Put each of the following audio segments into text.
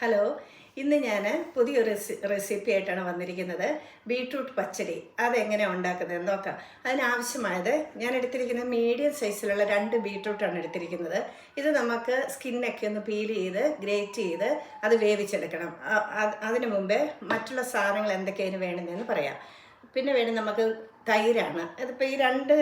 Hello ഇന്ന് ഞാൻ പുതിയൊരു റെസിപ്പി ആയിട്ടാണ് വന്നിരിക്കുന്നത്. ബീട്രൂട്ട് പച്ചടി. അതെങ്ങനെ ഉണ്ടാക്കുന്നത് നോക്കാം അതിനാവശ്യമായത് ഞാൻ എടുത്തിരിക്കുന്ന മീഡിയം സൈസിലുള്ള രണ്ട് ബീട്രൂട്ടാണ് എടുത്തിരിക്കുന്നത്. ഇത് നമുക്ക് സ്കിന്നൊക്കെ ഒന്ന് പീൽ ചെയ്ത് ഗ്രേറ്റ് ചെയ്ത് അത് വേവിച്ചെടുക്കണം. അതിനു അത് മുമ്പേ മറ്റുള്ള സാധനങ്ങൾ എന്തൊക്കെയാണ് വേണമെന്ന് പറയാം. പിന്നെ വേണം നമുക്ക് തൈരാണ്. അതിപ്പോൾ ഈ രണ്ട്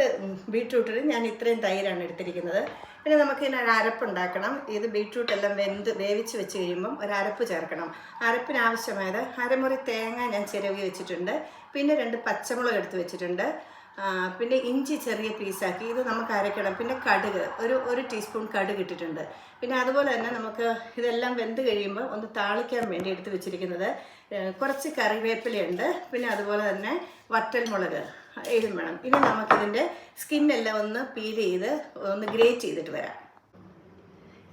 ബീട്രൂട്ടിൽ ഞാൻ ഇത്രയും തൈരാണ് എടുത്തിരിക്കുന്നത്. പിന്നെ നമുക്ക് ഇതിന് ഒരു അരപ്പുണ്ടാക്കണം ഇത് ബീട്രൂട്ട് എല്ലാം വെന്ത് വേവിച്ച് വെച്ച് കഴിയുമ്പം ഒരു അരപ്പ് ചേർക്കണം. അരപ്പിന് ആവശ്യമായത് അരമുറി തേങ്ങ ഞാൻ ചിരവി വെച്ചിട്ടുണ്ട്. പിന്നെ രണ്ട് പച്ചമുളക് എടുത്ത് വെച്ചിട്ടുണ്ട്. പിന്നെ ഇഞ്ചി ചെറിയ പീസാക്കി. ഇത് നമുക്ക് അരയ്ക്കണം പിന്നെ കടുക്. ഒരു ഒരു ടീസ്പൂൺ കടുക് ഇട്ടിട്ടുണ്ട്. പിന്നെ അതുപോലെ തന്നെ നമുക്ക് ഇതെല്ലാം വെന്ത് കഴിയുമ്പോൾ ഒന്ന് താളിക്കാൻ വേണ്ടി എടുത്ത് വെച്ചിരിക്കുന്നത് കുറച്ച് കറിവേപ്പിലയുണ്ട്. പിന്നെ അതുപോലെ തന്നെ വറ്റൽമുളക് ഇതും വേണം. ഇനി നമുക്കിതിന്റെ സ്കിന്നെല്ലാം ഒന്ന് പീൽ ചെയ്ത് ഒന്ന് ഗ്രേറ്റ് ചെയ്തിട്ട് വരാം.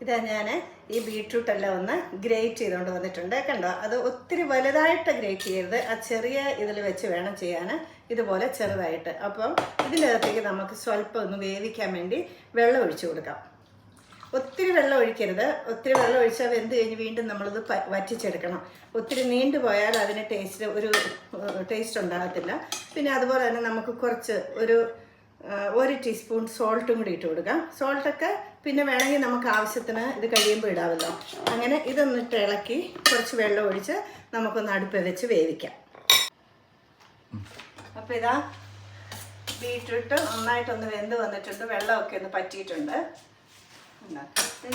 ഇതാ ഞാൻ ഈ ബീട്രൂട്ട് എല്ലാം ഒന്ന് ഗ്രേറ്റ് ചെയ്തുകൊണ്ട് വന്നിട്ടുണ്ട്. കണ്ടോ? അത് ഒത്തിരി വലുതായിട്ട് ഗ്രേറ്റ് ചെയ്യരുത്. ആ ചെറിയ ഇതിൽ വെച്ച് വേണം ചെയ്യാൻ ഇതുപോലെ ചെറുതായിട്ട്. അപ്പം ഇതിനകത്തേക്ക് നമുക്ക് സ്വല്പം ഒന്ന് വേവിക്കാൻ വേണ്ടി വെള്ളം ഒഴിച്ചു കൊടുക്കാം. ഒത്തിരി വെള്ളം ഒഴിക്കരുത്. ഒത്തിരി വെള്ളം ഒഴിച്ചാൽ വെന്ത് കഴിഞ്ഞ് വീണ്ടും നമ്മളിത് വറ്റിച്ചെടുക്കണം. ഒത്തിരി നീണ്ടു പോയാൽ അതിന് ടേസ്റ്റ് ഒരു ടേസ്റ്റ് ഉണ്ടാകത്തില്ല. പിന്നെ അതുപോലെ തന്നെ നമുക്ക് കുറച്ച് ഒരു ഒരു ടീസ്പൂൺ സോൾട്ടും കൂടി ഇട്ട് കൊടുക്കാം. സോൾട്ടൊക്കെ പിന്നെ വേണമെങ്കിൽ നമുക്ക് ആവശ്യത്തിന് ഇത് കഴിയുമ്പോൾ ഇടാമല്ലോ. അങ്ങനെ ഇതൊന്നിട്ട് ഇളക്കി കുറച്ച് വെള്ളം ഒഴിച്ച് നമുക്കൊന്ന് അടുപ്പ് വെച്ച് വേവിക്കാം. അപ്പോൾ ഇതാ ബീട്രൂട്ട് നന്നായിട്ടൊന്ന് വെന്ത് വന്നിട്ടുണ്ട്. വെള്ളമൊക്കെ ഒന്ന് പറ്റിയിട്ടുണ്ട്.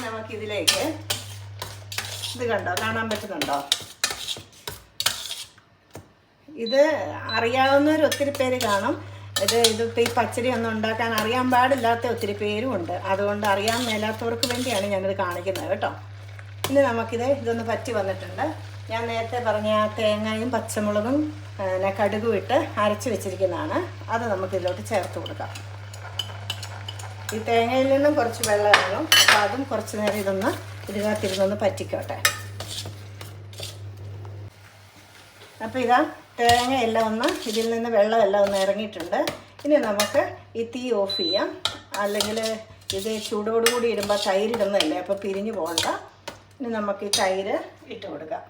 നമുക്കിതിലേക്ക് ഇത് കണ്ടോ? കാണാൻ പറ്റുന്നുണ്ടോ? ഇത് അറിയാവുന്നവർ ഒത്തിരി പേര് കാണും. ഇത് ഇതിപ്പോൾ ഈ പച്ചടി ഒന്നും ഉണ്ടാക്കാൻ അറിയാൻ പാടില്ലാത്ത ഒത്തിരി പേരും ഉണ്ട്. അതുകൊണ്ട് അറിയാൻ മേലാത്തവർക്ക് വേണ്ടിയാണ് ഞാനിത് കാണിക്കുന്നത് കേട്ടോ. ഇനി നമുക്കിത് ഇതൊന്ന് പറ്റി വന്നിട്ടുണ്ട്. ഞാൻ നേരത്തെ പറഞ്ഞ തേങ്ങയും പച്ചമുളകും പിന്നെ കടുകും ഇട്ട് അരച്ച് വെച്ചിരിക്കുന്നതാണ്. അത് നമുക്ക് ഇതിലോട്ട് ചേർത്ത് കൊടുക്കാം. ഈ തേങ്ങയിൽ നിന്നും കുറച്ച് വെള്ളം ഇറങ്ങും അപ്പോൾ അതും കുറച്ച് നേരം ഇതൊന്ന് ഇതിനകത്തിരുന്നൊന്ന് പറ്റിക്കോട്ടെ. അപ്പോൾ ഇതാ തേങ്ങ എല്ലാം ഒന്ന് ഇതിൽ നിന്ന് വെള്ളം എല്ലാം ഒന്ന് ഇറങ്ങിയിട്ടുണ്ട്. ഇനി നമുക്ക് ഈ തീ ഓഫ് ചെയ്യാം. അല്ലെങ്കിൽ ഇത് ചൂടോടുകൂടി ഇടുമ്പോൾ തൈര് ഇടുന്നതല്ലേ? അപ്പോൾ പിരിഞ്ഞു പോകണ്ട. ഇനി നമുക്ക് ഈ തൈര് ഇട്ട് കൊടുക്കാം.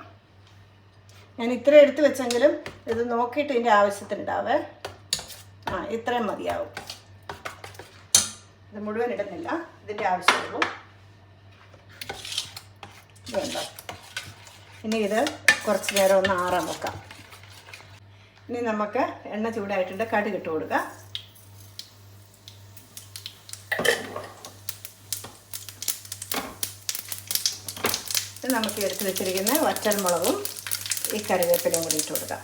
ഞാൻ ഇത്ര എടുത്ത് വെച്ചെങ്കിലും ഇത് നോക്കിയിട്ട് ഇതിന്റെ ആവശ്യത്തിനുണ്ടാവേ. ആ ഇത്രയും മതിയാവും. ഇത് മുഴുവൻ ഇടുന്നില്ല. ഇതിന്റെ ആവശ്യമുള്ളൂ. ഇതുണ്ടോ? ഇനി ഇത് കുറച്ച് നേരം ഒന്ന് ആറാൻ വെക്കാം. ഇനി നമുക്ക് എണ്ണ ചൂടായിട്ടുണ്ട് കടുക് ഇട്ട് കൊടുക്കാം. നമുക്ക് എടുത്ത് വെച്ചിരിക്കുന്ന വറ്റൽമുളകും ഈ കറിവേപ്പിലയും കൂടി ഇട്ട് കൊടുക്കാം.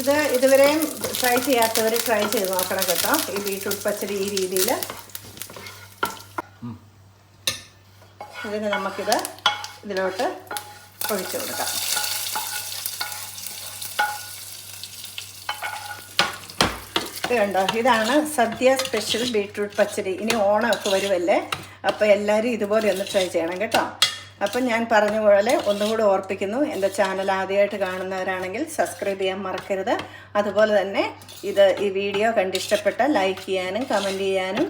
ഇത് ഇതുവരെയും ട്രൈ ചെയ്യാത്തവർ ട്രൈ ചെയ്ത് നോക്കണം കേട്ടോ. ഈ ബീട്രൂട്ട് പച്ചടി ഈ രീതിയിൽ ഇതിന് നമുക്കിത് ഇതിലോട്ട് ഒഴിച്ചു കൊടുക്കാം. ഇത് ഇതാണ് സദ്യ സ്പെഷ്യൽ ബീട്രൂട്ട് പച്ചടി. ഇനി ഓണമൊക്കെ വരുമല്ലേ? അപ്പോൾ എല്ലാവരും ഇതുപോലെ ഒന്ന് ട്രൈ ചെയ്യണം കേട്ടോ. അപ്പം ഞാൻ പറഞ്ഞ പോലെ ഒന്നുകൂടി ഓർപ്പിക്കുന്നു. എന്റെ ചാനൽ ആദ്യമായിട്ട് കാണുന്നവരാണെങ്കിൽ സബ്സ്ക്രൈബ് ചെയ്യാൻ മറക്കരുത്. അതുപോലെ തന്നെ ഇത് ഈ വീഡിയോ കണ്ടിഷ്ടപ്പെട്ട ലൈക്ക് ചെയ്യാനും കമന്റ് ചെയ്യാനും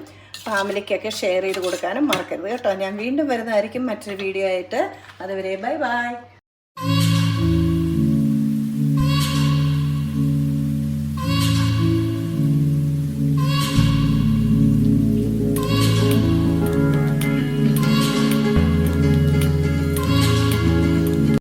ഫാമിലിക്കൊക്കെ ഷെയർ ചെയ്ത് കൊടുക്കാനും മറക്കരുത് കേട്ടോ. ഞാൻ വീണ്ടും വരുന്നതായിരിക്കും മറ്റൊരു വീഡിയോ ആയിട്ട്. അതുവരെ ബൈ ബൈ.